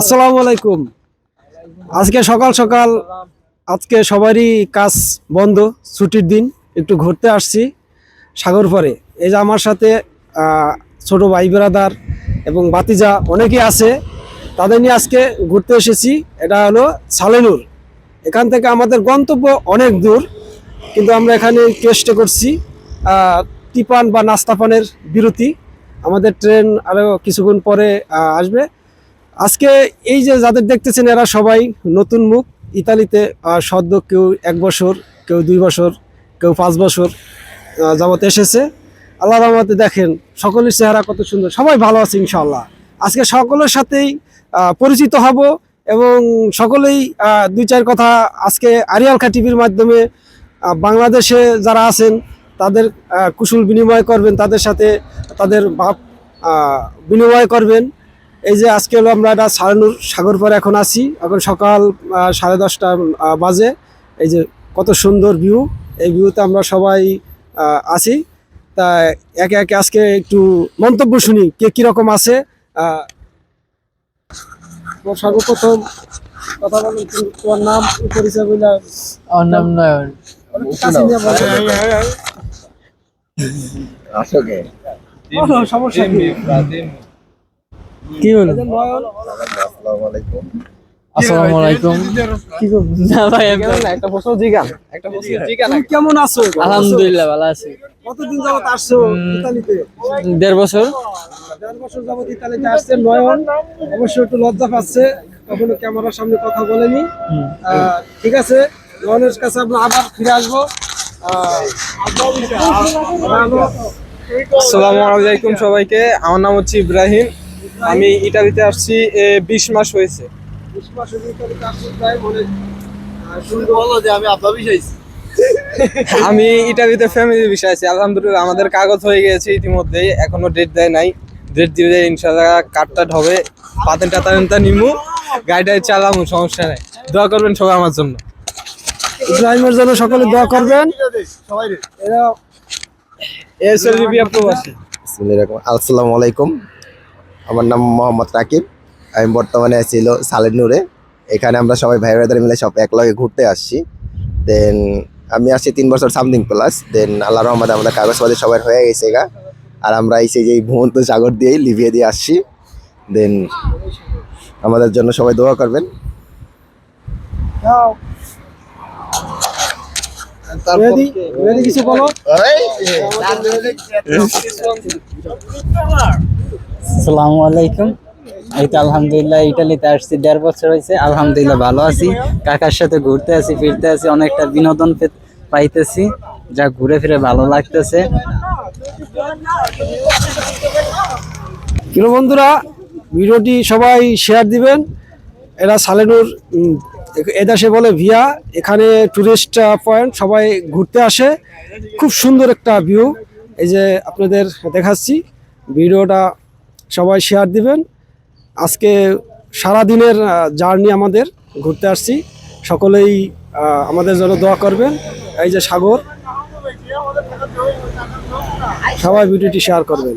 আসসালামু আলাইকুম। আজকে সকাল সকাল আজকে সবারই কাজ বন্ধ, ছুটির দিন, একটু ঘুরতে আসছি সাগর পরে এই যে আমার সাথে ছোট ভাই বেরাদার এবং বাতিজা অনেকেই আছে, তাদের নিয়ে আজকে ঘুরতে এসেছি। এটা হলো সালেনুর। এখান থেকে আমাদের গন্তব্য অনেক দূর, কিন্তু আমরা এখানে চেষ্টা করছি টিপান বা নাস্তা পানের বিরতি। আমাদের ট্রেন আরও কিছুক্ষণ পরে আসবে। আজকে এই যে যাদের দেখতেছেন এরা সবাই নতুন মুখ, ইতালিতে সদ্য কেউ এক বছর, কেউ দুই বছর, কেউ পাঁচ বছর যাবত এসেছে। আল্লাহ রহমতে দেখেন, সকলের চেহারা কত সুন্দর। সবাই ভালো আছে ইনশাল্লাহ আজকে সকলের সাথেই পরিচিত হব এবং সকলেই দুই চার কথা আজকে আরিয়ালখা টিভির মাধ্যমে বাংলাদেশে যারা আছেন তাদের কুশল বিনিময় করবেন তাদের সাথে তাদের ভাব বিনিময় করবেন। এই যে আজকে হলো আমরা একটা সারানুর সাগর পরে এখন আছি। এখন সকাল সাড়ে দশটা বাজে। এই যে কত সুন্দর ভিউ। এই ভিউতে আমরা সবাই আছি। তা একে একে আজকে একটু মন্তব্য শুনি কে কীরকম আছে। তোমার সর্বপ্রথম কথা বলেন তুমি- তোমার নাম পরিচয় বলে। আমার নাম নয়ন। কাছে নিয়ে বলো। বলো, সমস্যা কি? কি বলব এই যে আসসালামু আলাইকুম। কি না ভাই একটা প্রশ্ন জিগান একটা প্রশ্ন জিগান কেমন আছো? আলহামদুলিল্লাহ ভালো আছি। কতদিন যাবত আসছো ইতালিতে? দেড় বছর। দেড় বছর যাবত ইতালিতে আসছে নয়ন। অবশ্যই একটু লজ্জা পাচ্ছে। কখনো ক্যামেরার সামনে কথা বলেনি। আহ, ঠিক আছে। নয়নের কাছে আমরা আবার ফিরে আসব। আসসালামু আলাইকুম সবাইকে। আমার নাম হচ্ছে ইব্রাহিম। আমি ইটালিতে আসছি বিশ মাস হয়েছে। আমি ইটালিতে ফ্যামিলি বিষয় আছি। আলহামদুলিল্লাহ আমাদের কাগজ হয়ে গেছে ইতিমধ্যেই। এখনও ডেট দেয় নাই। ডেট দিলে ইনশাল্লাহ কার্ডটা হবে। পাতেন টাতা নিমু গাড়িটাই চালামু সমস্যা নাই। দোয়া করবেন সবাই আমার জন্য। ইব্রাহিমের জন্য সকলে দোয়া করবেন। আসসালামু আলাইকুম। আমার নাম মোহাম্মদ রাকিব। আমি বর্তমানে আছি হলো সালেনুরে এখানে আমরা সবাই ভাই ব্রাদার মিলে সব একলগে ঘুরতে আসছি। দেন আমি আসছি তিন বছর সামথিং প্লাস দেন আল্লাহ রহমদ আমাদের কাগজপাতি সবার হয়ে গেছে গা। আর আমরা এই সেই যে এই ভূমন্ত সাগর দিয়েই লিভিয়ে দিয়ে আসছি। দেন আমাদের জন্য সবাই দোয়া করবেন। কিছু বলো? আসসালামু আলাইকুম। এই তো আলহামদুলিল্লাহ ইটালিতে আসছি দেড় বছর হয়েছে। আলহামদুলিল্লাহ ভালো আছি। কাকার সাথে ঘুরতে আছি ফিরতে আছি অনেকটা বিনোদন পে- পাইতেছি। যা ঘুরে ফিরে ভালো লাগতেছে। প্রিয় বন্ধুরা ভিডিওটি সবাই শেয়ার দিবেন। এরা সালেনুর এদেশে বলে ভিয়া, এখানে টুরিস্ট পয়েন্ট সবাই ঘুরতে আসে। খুব সুন্দর একটা ভিউ এই যে আপনাদের দেখাচ্ছি, ভিডিওটা সবাই শেয়ার দিবেন। আজকে সারা দিনের জার্নি আমাদের, ঘুরতে আসছি। সকলেই আমাদের জন্য দোয়া করবেন। এই যে সাগর, সবাই ভিডিওটি শেয়ার করবেন।